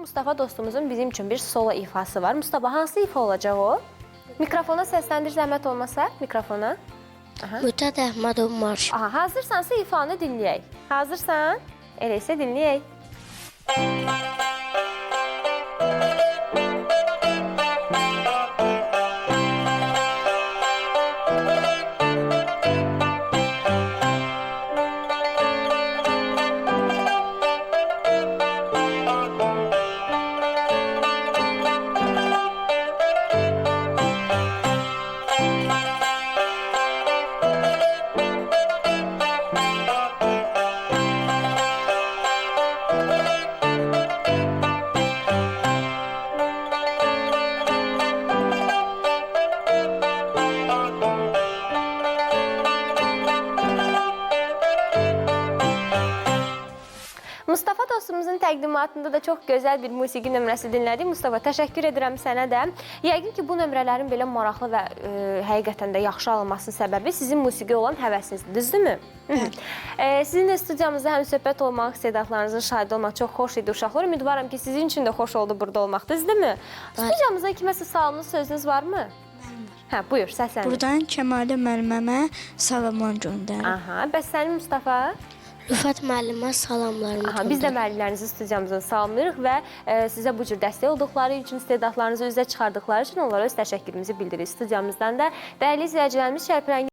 Mustafa dostumuzun bizim üçün bir solo ifası var. Mustafa hansı ifa olacaq o? Mikrofona səsləndir zəhmət olmasa, mikrofona. Mütəd Əhmədov marş. Aha, hazırsansa ifanı dinləyək. Hazırsan? Elə isə dinləyək. Mustafa dostumuzun təqdimatında da çox gözəl bir musiqi nömrəsi dinlədik. Mustafa, təşəkkür edirəm sənə də. Yəqin ki, bu nömrələrin belə maraqlı və e, həqiqətən də yaxşı alınmasının səbəbi sizin musiqiyə olan həvəsinizdir, düzdürmü? E, sizinlə studiyamızda həm söhbət olmaq, istedadlarınızın şahidi olmaq çox xoş idi uşaqlar. Ümidvaram ki, sizin üçün də xoş oldu burada olmaq, düzdürmü? Studiyamızda kiməsə salamlı sözünüz varmı? Hə, buyur, səsləndir. Buradan Kəmalə müəllimə salamlar göndərir. Aha, bəs sənin Mustafa? Rüfət müəllimə salamlarımı Aha, biz də müəllimlərinizi studiyamızdan salamlayırıq və e, sizə bu cür dəstək olduqları üçün, istedadlarınızı üzə çıxardıqları üçün onlara öz təşəkkürümüzü bildiririk studiyamızdan da. Dəyərli izləyicilərimiz, Şərpirəngin